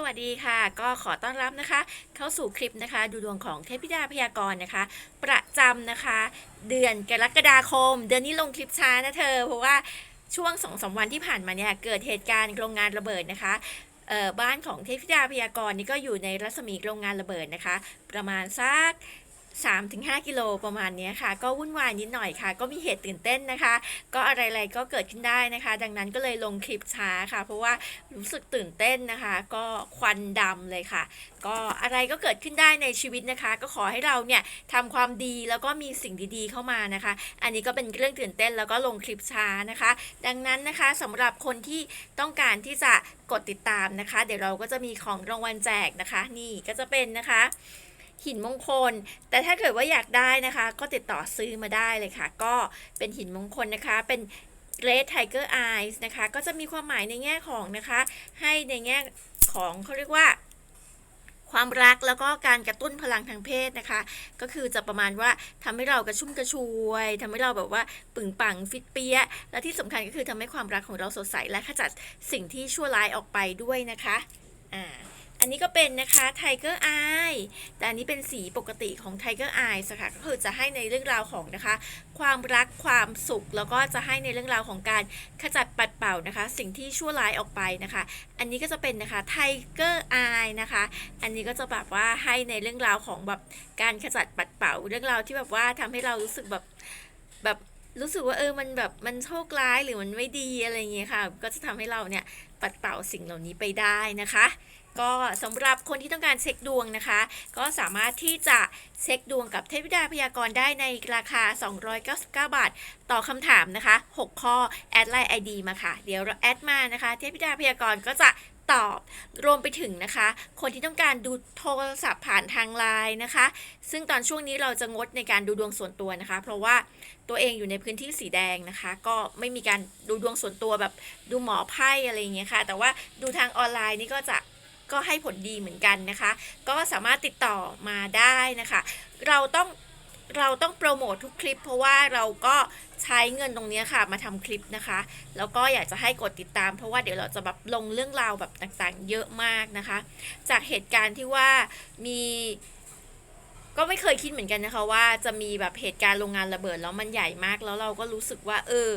สวัสดีค่ะ ก็ขอต้อนรับนะคะ เข้าสู่คลิปนะคะ ดูดวงของเทพธิดาพยากรณ์นะคะ ประจำนะคะ เดือนกรกฎาคม เดือนนี้ลงคลิปช้านะเธอ เพราะว่าช่วงสองสามวันที่ผ่านมาเนี่ย เกิดเหตุการณ์โรงงานระเบิดนะคะบ้านของเทพธิดาพยากรณ์นี่ก็อยู่ในรัศมีโรงงานระเบิดนะคะ ประมาณสัก 3-5 กิโลประมาณนี้ค่ะ ก็วุ่นวายนิดหน่อยค่ะ ก็มีเหตุตื่นเต้นนะคะ ก็อะไรๆก็เกิดขึ้นได้นะคะ ดังนั้นก็เลยลงคลิปช้าค่ะ เพราะว่ารู้สึกตื่นเต้นนะคะ ก็ควันดำเลยค่ะ ก็อะไรก็เกิดขึ้นได้ในชีวิตนะคะ ก็ขอให้เราเนี่ยทำความดีแล้วก็มีสิ่งดีๆเข้ามานะคะ อันนี้ก็เป็นเรื่องตื่นเต้นแล้วก็ลงคลิปช้านะคะ ดังนั้นนะคะสำหรับคนที่ต้องการที่จะกดติดตามนะคะ เดี๋ยวเราก็จะมีของรางวัลแจกนะคะ นี่ก็จะเป็นนะคะ หินมงคล แต่ถ้าเกิดว่าอยากได้นะคะ ก็ติดต่อซื้อมาได้เลยค่ะ ก็เป็นหินมงคลนะคะ เป็น Red Tiger Eyes นะคะ ก็จะมีความหมายในแง่ของนะคะ ให้ในแง่ของเขาเรียกว่าความรักแล้วก็การกระตุ้นพลังทางเพศนะคะ ก็คือจะประมาณว่าทำให้เรากระชุ่มกระชวยทำให้เราแบบว่าปึงปังฟิตเปียและที่สำคัญก็คือทำให้ความรักของเราสดใสและขจัดสิ่งที่ชั่วร้ายออกไปด้วยนะคะอ่า อันนี้ก็เป็นนะคะ Tiger Eye แต่อันนี้เป็นสีปกติของ Tiger Eye สค่ะก็คือจะให้ในเรื่องราวของนะคะ ความรักความสุข แล้วก็จะให้ในเรื่องราวของการขจัดปัดเป่านะคะ สิ่งที่ชั่วร้ายออกไปนะคะ อันนี้ก็จะเป็นนะคะ Tiger Eye นะคะ อันนี้ก็จะแบบว่าให้ในเรื่องราวของแบบการขจัดปัดเป่า เรื่องราวที่แบบว่าทำให้เรารู้สึกแบบแบบรู้สึกว่าเออ มันแบบมันโชคร้ายหรือมันไม่ดีอะไรเงี้ยค่ะ ก็จะทำให้เราเนี่ยปัดเป่าสิ่งเหล่านี้ไปได้นะคะ ก็สำหรับคนที่ต้องการเช็คดวงนะคะ ก็สามารถที่จะเช็คดวงกับเทพธิดาพยากรณ์ได้ในราคา 299 บาท ต่อคำถามนะคะ 6 ข้อ แอดไลน์ ID มาค่ะ เดี๋ยวเราแอดมานะคะ เทพธิดาพยากรณ์ก็จะตอบรวมไปถึงนะคะ คนที่ต้องการดูโทรศัพท์ผ่านทางไลน์นะคะ ซึ่งตอนช่วงนี้เราจะงดในการดูดวงส่วนตัวนะคะ เพราะว่าตัวเองอยู่ในพื้นที่สีแดงนะคะ ก็ไม่มีการดูดวงส่วนตัวแบบดูหมอไพ่อะไรอย่างเงี้ยค่ะ แต่ว่าดูทางออนไลน์นี่ก็จะ ก็ให้ผลดีเหมือนกันนะคะ ก็สามารถติดต่อมาได้นะคะ เราต้องเราต้องโปรโมททุกคลิป เพราะว่าเราก็ใช้เงินตรงนี้ค่ะมาทำคลิปนะคะ แล้วก็อยากจะให้กดติดตาม เพราะว่าเดี๋ยวเราจะแบบลงเรื่องราวแบบต่างๆ เยอะมากนะคะ จากเหตุการณ์ที่ว่ามีก็ไม่เคยคิดเหมือนกันนะคะว่าจะมีแบบเหตุการณ์โรงงานระเบิดแล้วมันใหญ่มากแล้วเราก็รู้สึกว่า เออ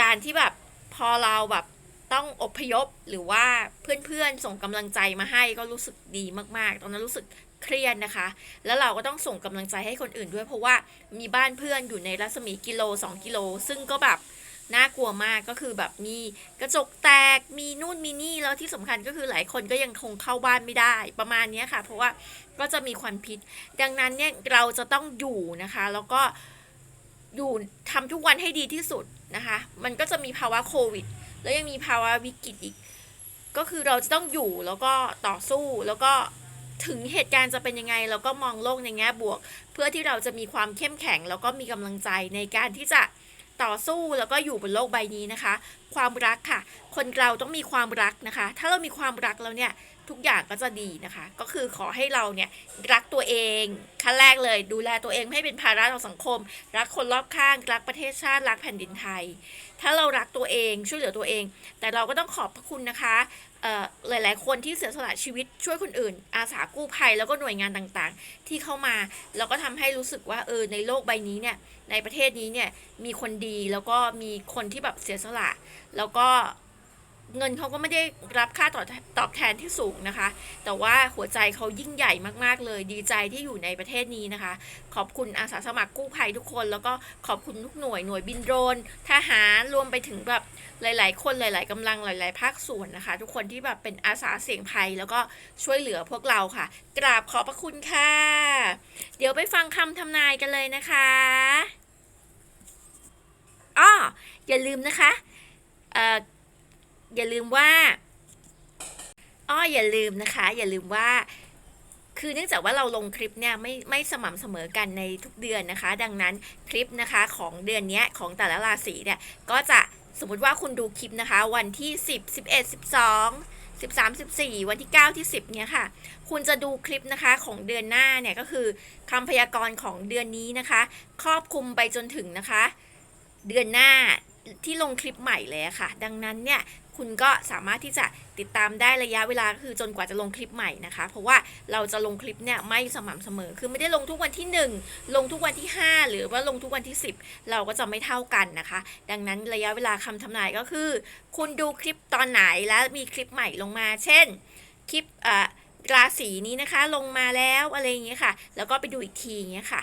การที่แบบพอเราแบบ ต้องอพยพหรือว่าเพื่อนๆส่งกำลังใจมาให้ก็รู้สึกดีมากๆ ตอนนั้นรู้สึกเครียดนะคะ แล้วเราก็ต้องส่งกำลังใจให้คนอื่นด้วย เพราะว่ามีบ้านเพื่อนอยู่ในรัศมีกิโล 2 กิโล ซึ่งก็แบบน่ากลัวมากก็คือแบบมีกระจกแตกมีนู่นมีนี่แล้วที่สำคัญก็คือหลายคนก็ยังคงเข้าบ้านไม่ได้ประมาณนี้ค่ะ เพราะว่าก็จะมีควันพิษ ดังนั้นเนี่ยเราจะต้องอยู่นะคะ แล้วก็อยู่ทำทุกวันให้ดีที่สุดนะคะ มันก็จะมีภาวะโควิด แล้วยังมีภาวะวิกฤตอีก ก็คือเราจะต้องอยู่แล้วก็ต่อสู้แล้วก็ถึงเหตุการณ์จะเป็นยังไงเราก็มองโลกในแง่บวก เพื่อที่เราจะมีความเข้มแข็งแล้วก็มีกำลังใจในการที่จะ ต่อสู้แล้วก็อยู่บนโลกใบนี้นะคะ ความรักค่ะ คนเราต้องมีความรักนะคะ ถ้าเรามีความรักแล้วเนี่ยทุกอย่างก็จะดีนะคะ ก็คือขอให้เราเนี่ยรักตัวเองขั้นแรกเลย ดูแลตัวเองให้เป็นภาระต่อสังคม รักคนรอบข้าง รักประเทศชาติ รักแผ่นดินไทย ถ้าเรารักตัวเองช่วยเหลือตัวเอง แต่เราก็ต้องขอบพระคุณนะคะ หลาย ๆ คนที่เสียสละชีวิตช่วยคนอื่น อาสากู้ภัยแล้วก็หน่วยงานต่างๆ ที่เข้ามา แล้วก็ทำให้รู้สึกว่าเออในโลกใบนี้เนี่ยในประเทศนี้เนี่ยมีคนดีแล้วก็มีคนที่แบบเสียสละ แล้วก็ เงินเขาก็ไม่ได้รับค่าตอบตอบแทนที่สูงนะคะ แต่ว่าหัวใจเขายิ่งใหญ่มากๆเลย ดีใจที่อยู่ในประเทศนี้นะคะ ขอบคุณอาสาสมัครกู้ภัยทุกคน แล้วก็ขอบคุณทุกหน่วยหน่วยบินโดรนทหารรวมไปถึงแบบหลาย ๆ คนหลาย ๆกำลังหลาย ๆ ภาคส่วนนะคะ ทุกคนที่แบบเป็นอาสาเสี่ยงภัยแล้วก็ช่วยเหลือพวกเราค่ะ กราบขอบพระคุณค่ะ เดี๋ยวไปฟังคำทำนายกันเลยนะคะอ้ออย่าลืมนะคะเอ่อ อย่าลืมว่าอ้ออย่าลืมนะคะ อย่าลืมว่า คือเนื่องจากว่าเราลงคลิปเนี่ยไม่ไม่สม่ำเสมอกันในทุกเดือนนะคะ ดังนั้นคลิปนะคะของเดือนนี้ของแต่ละราศีเนี่ยก็จะสมมติว่าคุณดูคลิปนะคะ วันที่ 10 11 12 13 14 วันที่ 9 ที่ 10 เนี่ยค่ะ คุณจะดูคลิปนะคะของเดือนหน้าเนี่ยก็คือคำพยากรณ์ของเดือนนี้นะคะ ครอบคลุมไปจนถึงนะคะ เดือนหน้าที่ลงคลิปใหม่เลยค่ะ ดังนั้นเนี่ย คุณก็สามารถที่จะติดตามได้ระยะเวลาคือจนกว่าจะลงคลิปใหม่นะคะ เพราะว่าเราจะลงคลิปเนี่ยไม่สม่ำเสมอ คือไม่ได้ลงทุกวันที่ 1 ลงทุกวันที่ 5 หรือว่าลงทุกวันที่ 10 เราก็จะไม่เท่ากันนะคะ ดังนั้นระยะเวลาคำทำนายก็คือ คุณดูคลิปตอนไหนแล้วมีคลิปใหม่ลงมา เช่น คลิปเอ่อราศีนี้นะคะลงมาแล้วอะไรอย่างเงี้ยค่ะ แล้วก็ไปดูอีกทีอย่างเงี้ยค่ะ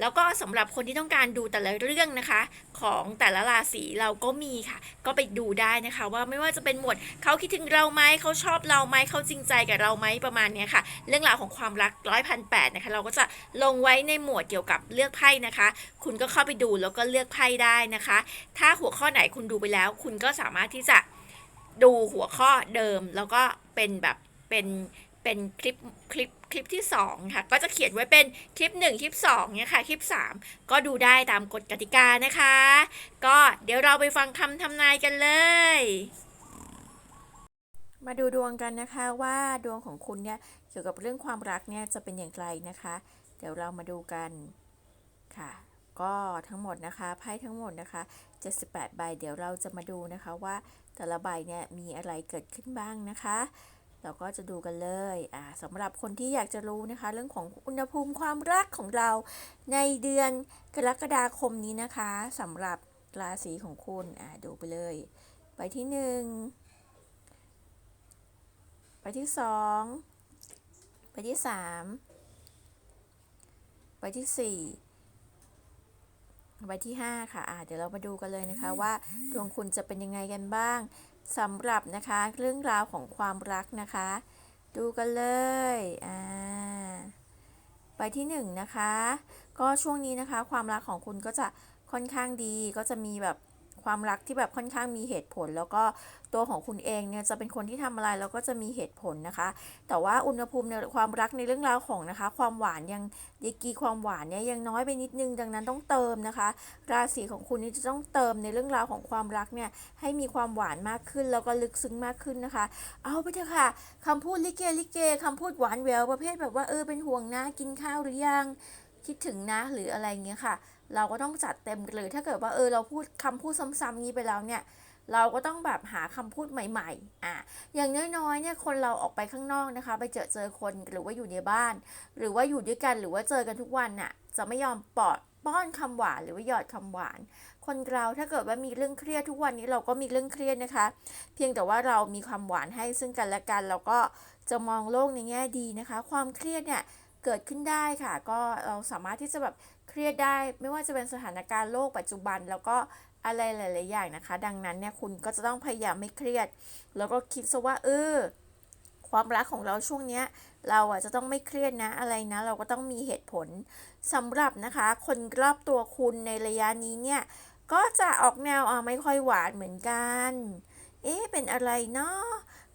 แล้วก็สำหรับคนที่ต้องการดูแต่ละเรื่องนะคะ ของแต่ละราศีเราก็มีค่ะ ก็ไปดูได้นะคะ ว่าไม่ว่าจะเป็นหมวดเขาคิดถึงเราไหมเขาชอบเราไหมเขาจริงใจกับเราไหมประมาณนี้ค่ะ เรื่องราวของความรักร้อยพันแปดนะคะ เราก็จะลงไว้ในหมวดเกี่ยวกับเลือกไพ่นะคะ คุณก็เข้าไปดูแล้วก็เลือกไพ่ได้นะคะ ถ้าหัวข้อไหนคุณดูไปแล้ว คุณก็สามารถที่จะดูหัวข้อเดิมแล้วก็เป็นแบบเป็น เป็นคลิปคลิปคลิปที่2ค่ะก็จะเขียนไว้เป็นคลิป 1 คลิป2เนี่ยค่ะคลิป 3 ก็ดูได้ตามกฎกติกานะคะ ก็เดี๋ยวเราไปฟังคำทำนายกันเลย มาดูดวงกันนะคะว่าดวงของคุณเนี่ยเกี่ยวกับเรื่องความรักเนี่ยจะเป็นอย่างไรนะคะ เดี๋ยวเรามาดูกันค่ะ ก็ทั้งหมดนะคะไพ่ทั้งหมดนะคะ 78 ใบเดี๋ยวเราจะมาดูนะคะว่าแต่ละใบเนี่ยมีอะไรเกิดขึ้นบ้างนะคะ เราก็จะดูกันเลยอ่าสำหรับคนที่อยากจะรู้นะคะ เรื่องของอุณหภูมิความรักของเราในเดือนกรกฎาคมนี้นะคะสำหรับราศีของคุณอ่าดูไปเลยใบที่หนึ่งใบที่สองใบที่สามใบที่สี่ใบที่ห้าค่ะอ่าเดี๋ยวเรามาดูกันเลยนะคะว่าดวงคุณจะเป็นยังไงกันบ้าง สำหรับนะคะเรื่องราวของความรักนะคะ ดูกันเลยอ่าไปที่หนึ่งนะคะ ก็ช่วงนี้นะคะ ความรักของคุณก็จะค่อนข้างดีก็จะมีแบบ ความรักที่แบบค่อนข้างมีเหตุผล แล้วก็ตัวของคุณเองเนี่ยจะเป็นคนที่ทำอะไรแล้วก็จะมีเหตุผลนะคะ แต่ว่าอุณหภูมิในความรักในเรื่องราวของนะคะ ความหวานยังดีกีความหวานเนี่ยยังน้อยไปนิดนึง ดังนั้นต้องเติมนะคะ ราศีของคุณนี่จะต้องเติมในเรื่องราวของความรักเนี่ยให้มีความหวานมากขึ้น แล้วก็ลึกซึ้งมากขึ้นนะคะ เอาไปเถอะค่ะคำพูดลิเกลิเกคำพูดหวานแหววประเภทแบบว่าเออเป็นห่วงนะกินข้าวหรือยังคิดถึงนะหรืออะไรเงี้ยค่ะ เราก็ต้องจัดเต็มเลย ถ้าเกิดว่าเออเราพูดคำพูดซ้ำๆนี้ไปแล้วเนี่ยเราก็ต้องแบบหาคำพูดใหม่ๆ อะ อย่างน้อยๆ เนี่ยคนเราออกไปข้างนอกนะคะ ไปเจอเจอคนหรือว่าอยู่ในบ้าน หรือว่าอยู่ด้วยกันหรือว่าเจอกันทุกวันน่ะ จะไม่ยอมปอดป้อนคำหวานหรือว่าหยอดคำหวาน คนเราถ้าเกิดว่ามีเรื่องเครียดทุกวันนี้เราก็มีเรื่องเครียดนะคะ เพียงแต่ว่าเรามีความหวานให้ซึ่งกันและกัน เราก็จะมองโลกในแง่ดีนะคะ ความเครียดเนี่ยเกิดขึ้นได้ค่ะ ก็เราสามารถที่จะแบบ เครียดได้ไม่ว่าจะเป็นสถานการณ์โลกปัจจุบัน แล้วก็อะไรหลาย ๆ อย่างนะคะ ดังนั้นเนี่ยคุณก็จะต้องพยายามไม่เครียด แล้วก็คิดซะว่าเออความรักของเราช่วงเนี้ยเราอะจะต้องไม่เครียดนะอะไรนะ เราก็ต้องมีเหตุผลสำหรับนะคะ คนรอบตัวคุณในระยะนี้เนี่ยก็จะออกแนวอ่าไม่ค่อยหวานเหมือนกัน เอ๊ะเป็นอะไรเนาะ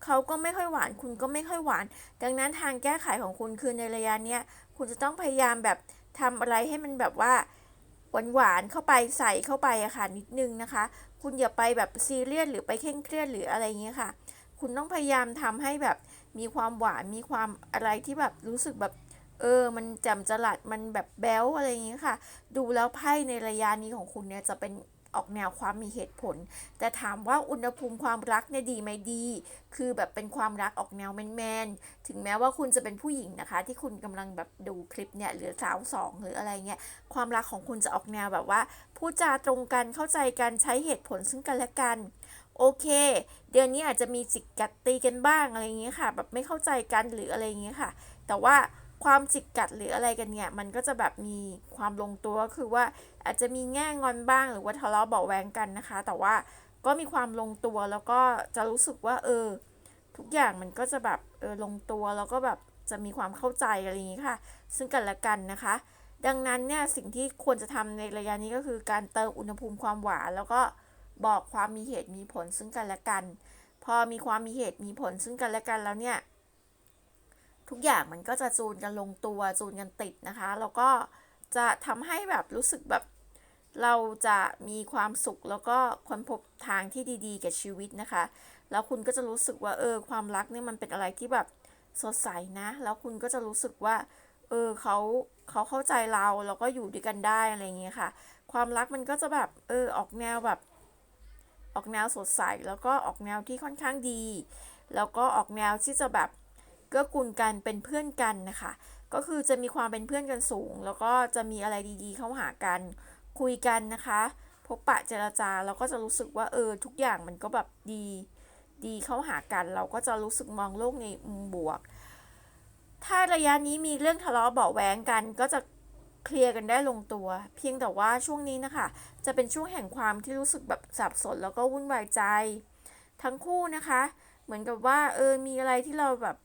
เขาก็ไม่ค่อยหวานคุณก็ไม่ค่อยหวาน ดังนั้นทางแก้ไขของคุณคือในระยะเนี้ยคุณจะต้องพยายามแบบ ทำอะไรให้มันแบบว่าหวานหวานๆเข้าไปใส่เข้าไปอะค่ะนิดนึงนะคะ คุณอย่าไปแบบซีเรียสหรือไปเคร่งเครียดหรืออะไรเงี้ยค่ะ คุณต้องพยายามทำให้แบบมีความหวานมีความอะไรที่แบบรู้สึกแบบเออ มันแจ่มจลัดมันแบบแบ๊วอะไรอย่างเงี้ยค่ะ ดูแล้วไพ่ในระยะนี้ของคุณเนี่ยจะเป็น ออกแนวความมีเหตุผล แต่ถามว่าอุณหภูมิความรักเนี่ยดีไหมดี คือแบบเป็นความรักออกแนวแมนๆถึงแม้ว่าคุณจะเป็นผู้หญิงนะคะ ที่คุณกำลังแบบดูคลิปเนี่ยหรือสาวสองหรืออะไรเงี้ยความรักของคุณจะออกแนวแบบว่าพูดจาตรงกันเข้าใจกันใช้เหตุผลซึ่งกันและกันโอเค เดือนนี้อาจจะมีจิกกัดตีกันบ้างอะไรอย่างเงี้ยค่ะ แบบไม่เข้าใจกันหรืออะไรอย่างเงี้ยค่ะ แต่ว่า ความจิกกัดหรืออะไรกันเนี่ย มันก็จะแบบมีความลงตัวก็คือว่าอาจจะมีแง่งอนบ้างหรือว่าทะเลาะเบาแวงกันนะคะ แต่ว่าก็มีความลงตัวแล้วก็จะรู้สึกว่า เออ ทุกอย่างมันก็จะแบบเออลงตัวแล้วก็แบบจะมีความเข้าใจอะไรอย่างนี้ค่ะ ซึ่งกันและกันนะคะ ดังนั้นเนี่ยสิ่งที่ควรจะทำในระยะนี้ก็คือการเติมอุณหภูมิความหวานแล้วก็บอกความมีเหตุมีผลซึ่งกันและกัน พอมีความมีเหตุมีผลซึ่งกันและกันแล้วเนี่ย ทุกอย่างมันก็จะจูนกันลงตัวจูนกันติดนะคะ แล้วก็จะทำให้แบบรู้สึกแบบเราจะมีความสุขแล้วก็ค้นพบทางที่ดีๆ กับชีวิตนะคะ แล้วคุณก็จะรู้สึกว่าเออความรักเนี่ยมันเป็นอะไรที่แบบสดใสนะ แล้วคุณก็จะรู้สึกว่า เออเขาเขาเข้าใจเราแล้วก็อยู่ด้วยกันได้อะไรอย่างเงี้ยค่ะ ความรักมันก็จะแบบเออออกแนวแบบ ออกแนวสดใสแล้วก็ออกแนวที่ค่อนข้างดี แล้วก็ออกแนวที่จะแบบ เกื้อกูลกันเป็นเพื่อนกันนะคะ ก็คือจะมีความเป็นเพื่อนกันสูง แล้วก็จะมีอะไรดีๆ เข้าหากันคุยกันนะคะ พบปะเจรจาเราก็จะรู้สึกว่าเออทุกอย่างมันก็แบบดีดีเข้าหากัน เราก็จะรู้สึกมองโลกในมุมบวก ถ้าระยะนี้มีเรื่องทะเลาะเบาะแว้งกันก็จะเคลียร์กันได้ลงตัว เพียงแต่ว่าช่วงนี้นะคะ จะเป็นช่วงแห่งความที่รู้สึกแบบสับสนแล้วก็วุ่นวายใจ ทั้งคู่นะคะ เหมือนกับว่าเออมีอะไรที่เราแบบ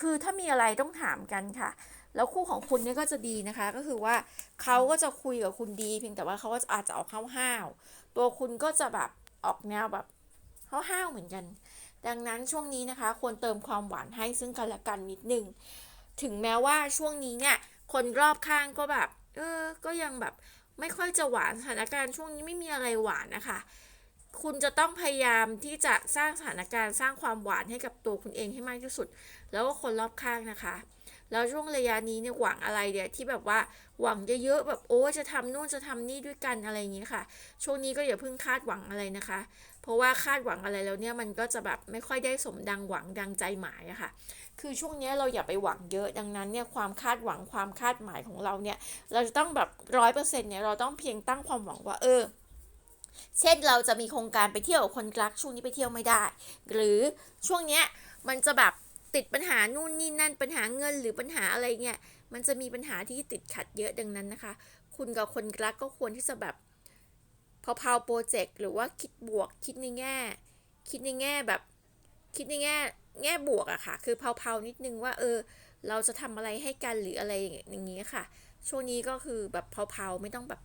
คือถ้ามีอะไรต้องถามกันค่ะ แล้วคู่ของคุณเนี่ยก็จะดีนะคะ ก็คือว่าเขาก็จะคุยกับคุณดี เพียงแต่ว่าเขาก็อาจจะออกห้าวๆตัวคุณก็จะแบบออกแนวแบบห้าวๆเหมือนกัน ดังนั้นช่วงนี้นะคะ ควรเติมความหวานให้ซึ่งกันและกันนิดนึง ถึงแม้ว่าช่วงนี้เนี่ย คนรอบข้างก็แบบ เออ ก็ยังแบบไม่ค่อยจะหวานสถานการณ์ช่วงนี้ไม่มีอะไรหวานนะคะ คุณจะต้องพยายามที่จะสร้างสถานการณ์สร้างความหวานให้กับตัวคุณเองให้มากที่สุด แล้วก็คนรอบข้างนะคะ แล้วช่วงระยะนี้เนี่ยหวังอะไรเนี่ยที่แบบว่าหวังเยอะๆแบบโอ้จะทำนู่นจะทำนี่ด้วยกันอะไรอย่างนี้ค่ะ ช่วงนี้ก็อย่าเพิ่งคาดหวังอะไรนะคะ เพราะว่าคาดหวังอะไรแล้วเนี่ยมันก็จะแบบไม่ค่อยได้สมดังหวังดังใจหมายอะค่ะ คือช่วงนี้เราอย่าไปหวังเยอะดังนั้นเนี่ยความคาดหวังความคาดหมายของเราเนี่ย เราจะต้องแบบร้อยเปอร์เซ็นต์เนี่ยเราต้องเพียงตั้งความหวังว่าเออ เช่นเราจะมีโครงการไปเที่ยวกับคนรักช่วงนี้ไปเที่ยวไม่ได้ หรือช่วงเนี้ยมันจะแบบติดปัญหานู่นนี่นั่นปัญหาเงินหรือปัญหาอะไรเงี้ยมันจะมีปัญหาที่ติดขัดเยอะดังนั้นนะคะ คุณกับคนรักก็ควรที่จะแบบพอพาวโปรเจกต์หรือว่าคิดบวกคิดในแง่ คิดในแง่แบบ คิดในแง่แง่บวกอะค่ะ คือเผาๆนิดนึงว่า เออ เราจะทำอะไรให้กันหรืออะไรอย่างนี้ยค่ะ ช่วงนี้ก็คือแบบเผาๆไม่ต้องแบบ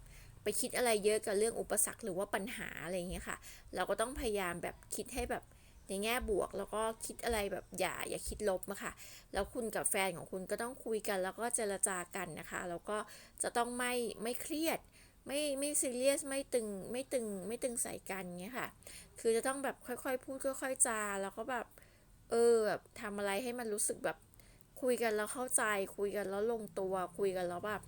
คิดอะไรเยอะกับเรื่องอุปสรรคหรือว่าปัญหาอะไรอย่างเงี้ยค่ะ เราก็ต้องพยายามแบบคิดให้แบบในแง่บวก แล้วก็คิดอะไรแบบอย่าอย่าคิดลบอะค่ะแล้วคุณกับแฟนของคุณก็ต้องคุยกัน แล้วก็เจรจากันนะคะ แล้วก็จะต้องไม่ไม่เครียด ไม่ไม่ซีเรียสไม่ตึงไม่ตึงไม่ตึงใส่กันเงี้ยค่ะ คือจะต้องแบบค่อยๆ พูดค่อยๆจาแล้วก็แบบเออแบบทำอะไรให้มันรู้สึกแบบคุยกันแล้วเข้าใจ คุยกันแล้วลงตัวคุยกันแล้วแบบ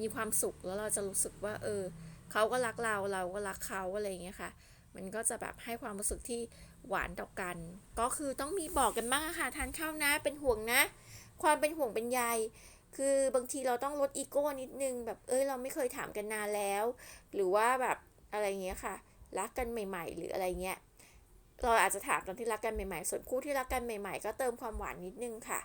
มีความสุขแล้วเราจะรู้สึกว่า เออเขาก็รักเราเราก็รักเขาอะไรอย่างเงี้ยค่ะ มันก็จะแบบให้ความรู้สึกที่หวานต่อกัน ก็คือต้องมีบอกกันบ้างค่ะทานข้าวนะเป็นห่วงนะ ความเป็นห่วงเป็นใยคือบางทีเราต้องลดอีโก้นิดนึงแบบเอ้ยเราไม่เคยถามกันนานแล้ว หรือว่าแบบอะไรเงี้ยค่ะ รักกันใหม่ ๆ หรืออะไรเงี้ยเราอาจจะถามตอนที่รักกันใหม่ๆ ส่วนคู่ที่รักกันใหม่ ๆ ก็เติมความหวานนิดนึงค่ะ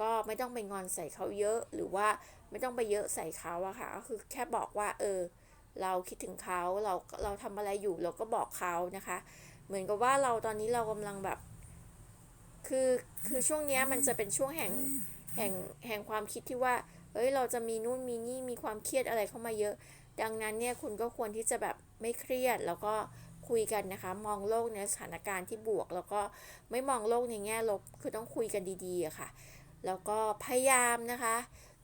ก็ไม่ต้องไปงอนใส่เขาเยอะ หรือว่าไม่ต้องไปเยอะใส่เขาอะค่ะ ก็คือแค่บอกว่า เออ เราคิดถึงเขาเราเราทำอะไรอยู่เราก็บอกเขานะคะ เหมือนกับว่าเราตอนนี้เรากำลังแบบ คือคือช่วงนี้มันจะเป็นช่วงแห่งแห่งแห่งความคิดที่ว่าเอ้ยเราจะมีนู่นมีนี่มีความเครียดอะไรเข้ามาเยอะ ดังนั้นเนี่ยคุณก็ควรที่จะแบบไม่เครียดแล้วก็คุยกันนะคะ มองโลกในสถานการณ์ที่บวก แล้วก็ไม่มองโลกในแง่ลบคือต้องคุยกันดีๆค่ะ แล้วก็พยายามนะคะ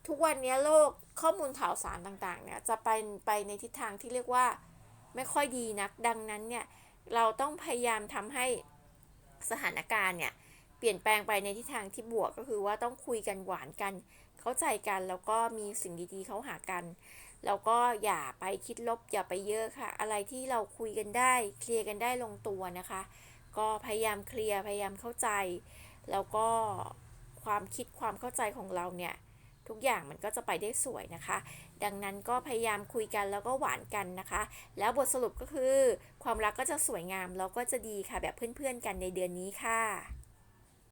ทุกวันนี้โลกข้อมูลข่าวสารต่างๆเนี่ยจะไปไปในทิศทางที่เรียกว่าไม่ค่อยดีนัก ดังนั้นเนี่ยเราต้องพยายามทำให้สถานการณ์เนี่ยเปลี่ยนแปลงไปในทิศทางที่บวกก็คือว่าต้องคุยกันหวานกัน เข้าใจกันแล้วก็มีสิ่งดีๆเข้าหากัน แล้วก็อย่าไปคิดลบอย่าไปเยอะค่ะ อะไรที่เราคุยกันได้เคลียร์กันได้ลงตัวนะคะ ก็พยายามเคลียร์พยายามเข้าใจ แล้วก็ ความคิดความเข้าใจของเราเนี่ยทุกอย่างมันก็จะไปได้สวยนะคะ ดังนั้นก็พยายามคุยกันแล้วก็หวานกันนะคะ แล้วบทสรุปก็คือ ความรักก็จะสวยงามแล้วก็จะดีค่ะแบบเพื่อนๆกันในเดือนนี้ค่ะ